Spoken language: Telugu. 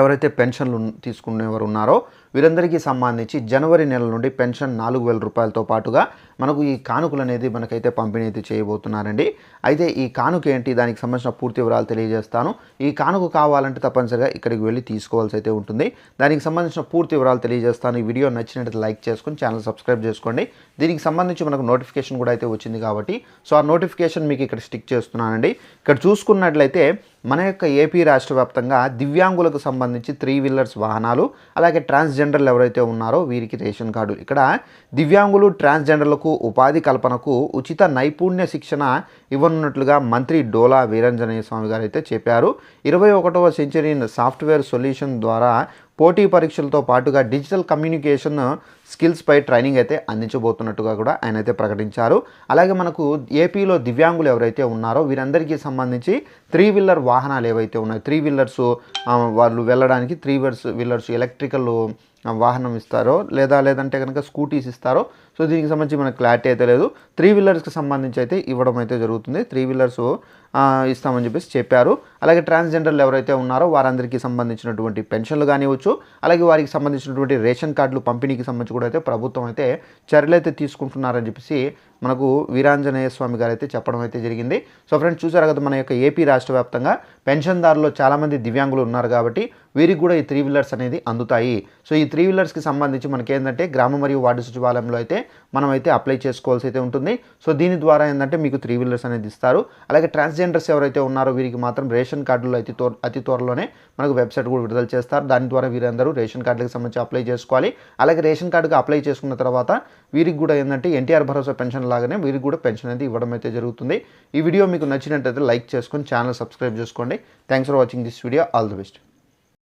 ఎవరైతే పెన్షన్లు తీసుకునేవారు ఉన్నారో వీరందరికీ సంబంధించి జనవరి నెల నుండి పెన్షన్ నాలుగు వేల రూపాయలతో పాటుగా మనకు ఈ కానుకలు అనేది మనకైతే పంపిణీ అయితే చేయబోతున్నారండి. అయితే ఈ కానుక ఏంటి? దానికి సంబంధించిన పూర్తి వివరాలు తెలియజేస్తాను. ఈ కానుక కావాలంటే తప్పనిసరిగా ఇక్కడికి వెళ్ళి తీసుకోవాల్సి అయితే ఉంటుంది. దానికి సంబంధించిన పూర్తి వివరాలు తెలియజేస్తాను. ఈ వీడియో నచ్చినట్టు లైక్ చేసుకొని ఛానల్ సబ్స్క్రైబ్ చేసుకోండి. దీనికి సంబంధించి మనకు నోటిఫికేషన్ కూడా అయితే వచ్చింది కాబట్టి సో ఆ నోటిఫికేషన్ మీకు ఇక్కడ స్టిక్ చేస్తున్నానండి. ఇక్కడ చూసుకున్నట్లయితే మన యొక్క ఏపీ రాష్ట్ర వ్యాప్తంగా దివ్యాంగులకు సంబంధించి త్రీ వీలర్స్ వాహనాలు అలాగే ట్రాన్స్జెండర్లు ఎవరైతే ఉన్నారో వీరికి రేషన్ కార్డు. ఇక్కడ దివ్యాంగులు ట్రాన్స్జెండర్లకు ఉపాధి కల్పనకు ఉచిత నైపుణ్య శిక్షణ ఇవ్వనున్నట్లుగా మంత్రి డోలా వీరంజనేయ స్వామి గారు అయితే చెప్పారు. ఇరవై ఒకటవ సెంచరీ సాఫ్ట్వేర్ సొల్యూషన్ ద్వారా పోటీ పరీక్షలతో పాటుగా డిజిటల్ కమ్యూనికేషన్ స్కిల్స్పై ట్రైనింగ్ అయితే అందించబోతున్నట్టుగా కూడా ఆయన అయితే ప్రకటించారు. అలాగే మనకు ఏపీలో దివ్యాంగులు ఎవరైతే ఉన్నారో వీరందరికీ సంబంధించి త్రీ వీలర్ వాహనాలు ఏవైతే ఉన్నాయో త్రీ వీలర్స్ వాళ్ళు వెళ్ళడానికి త్రీ వీలర్స్ వీలర్స్ ఎలక్ట్రికల్ వాహనం ఇస్తారో లేదా లేదంటే కనుక స్కూటీస్ ఇస్తారో. సో దీనికి సంబంధించి మనకు క్లారిటీ అయితే లేదు. త్రీ వీలర్స్కి సంబంధించి అయితే ఇవ్వడం అయితే జరుగుతుంది. త్రీ వీలర్స్ ఇస్తామని చెప్పేసి చెప్పారు. అలాగే ట్రాన్స్జెండర్లు ఎవరైతే ఉన్నారో వారందరికీ సంబంధించినటువంటి పెన్షన్లు కానివచ్చు అలాగే వారికి సంబంధించినటువంటి రేషన్ కార్డులు పంపిణీకి సంబంధించి కూడా అయితే ప్రభుత్వం అయితే చర్యలు అయితే తీసుకుంటున్నారని చెప్పేసి మనకు వీరాంజనేయ స్వామి గారు అయితే చెప్పడం అయితే జరిగింది. సో ఫ్రెండ్స్ చూసారు కదా మన యొక్క ఏపీ రాష్ట్ర వ్యాప్తంగా పెన్షన్దారులు చాలామంది దివ్యాంగులు ఉన్నారు కాబట్టి వీరికి కూడా ఈ త్రీ వీలర్స్ అనేది అందుతాయి. సో ఈ త్రీ వీలర్స్కి సంబంధించి మనకి ఏంటంటే గ్రామ మరియు వార్డు సచివాలయంలో అయితే మనం అయితే అప్లై చేసుకోవాల్సి అయితే ఉంటుంది. సో దీని ద్వారా ఏంటంటే మీకు త్రీ వీలర్స్ అనేది ఇస్తారు. అలాగే ట్రాన్స్జెండర్స్ ఎవరైతే ఉన్నారో వీరికి మాత్రం రేషన్ కార్డులు అతి త్వర అతి త్వరలోనే మనకు వెబ్సైట్ కూడా విడుదల చేస్తారు. దాని ద్వారా వీరందరూ రేషన్ కార్డులకు సంబంధించి అప్లై చేసుకోవాలి. అలాగే రేషన్ కార్డుకు అప్లై చేసుకున్న తర్వాత వీరికి కూడా ఏంటంటే ఎన్టీఆర్ భరోసా పెన్షన్ లాగానే వీరికి కూడా పెన్షన్ అనేది ఇవ్వడం అయితే జరుగుతుంది. ఈ వీడియో మీకు నచ్చినట్టయితే లైక్ చేసుకొని ఛానల్ సబ్స్క్రైబ్ చేసుకోండి. Thanks for watching this video all the best